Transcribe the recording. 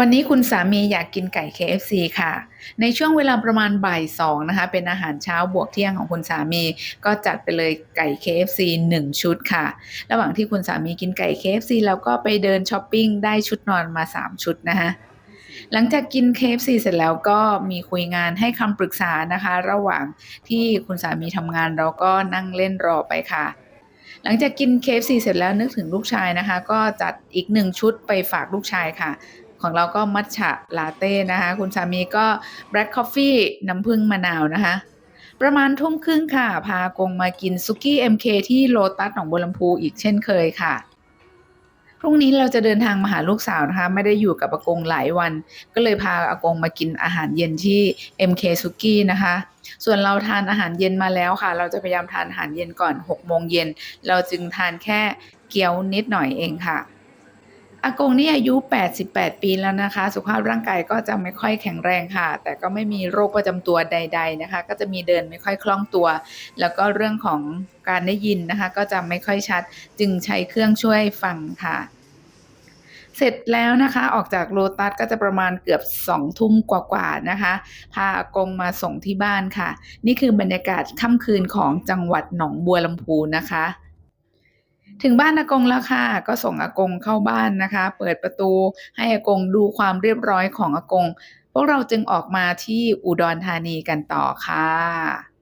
วันนี้คุณสามีอยากกินไก่ KFC ค่ะ ในช่วงเวลาประมาณบ่ายสองนะคะ เป็นอาหารเช้าบวกเที่ยงของคุณสามี ก็จัดไปเลยไก่ KFC 1 ชุดค่ะ ระหว่างที่คุณสามีกินไก่ KFC แล้วก็ไปเดินช้อปปิ้งได้ชุดนอนมา 3 ชุดนะคะหลังจากกิน KFC เสร็จแล้วก็มีคุยงานให้คำปรึกษานะคะ ระหว่างที่คุณสามีทำงานเราก็นั่งเล่นรอไปค่ะหลังจากกิน KFC เสร็จแล้วนึกถึงลูกชายนะคะ ก็จัดอีกหนึ่งชุดไปฝากลูกชายค่ะ ของเราก็มัทฉะลาเต้นะคะ คุณสามีก็ Black Coffee น้ำผึ้งมะนาวนะคะ ประมาณทุ่มครึ่งค่ะ พากงมากินซุกี้ MK ที่โลตัสหนองบัวลำพูอีกเช่นเคยค่ะพรุ่งนี้เราจะเดินทางมาหาลูกสาวนะคะ ไม่ได้อยู่กับอากงหลายวัน ก็เลยพาอากงมากินอาหารเย็นที่ MK ซุกี้นะคะ ส่วนเราทานอาหารเย็นมาแล้วค่ะ เราจะพยายามทานอาหารเย็นก่อน6โมงเย็นเราจึงทานแค่เกี๊ยวนิดหน่อยเองค่ะ อากงนี่อายุ 88 ปีแล้วนะคะ สุขภาพร่างกายก็จะไม่ค่อยแข็งแรงค่ะ แต่ก็ไม่มีโรคประจำตัวใด ๆนะคะ ก็จะมีเดินไม่ค่อยคล่องตัว แล้วก็เรื่องของการได้ยินนะคะ ก็จะไม่ค่อยชัด จึงใช้เครื่องช่วยฟังค่ะเสร็จแล้วนะคะออกจากโลตัสก็จะประมาณเกือบสองทุ่มกว่าๆนะคะ พาอากงมาส่งที่บ้านค่ะ นี่คือบรรยากาศค่ำคืนของจังหวัดหนองบัวลำพูนะคะ ถึงบ้านอากงแล้วค่ะ ก็ส่งอากงเข้าบ้านนะคะ เปิดประตูให้อากงดูความเรียบร้อยของอากง พวกเราจึงออกมาที่อุดรธานีกันต่อค่ะ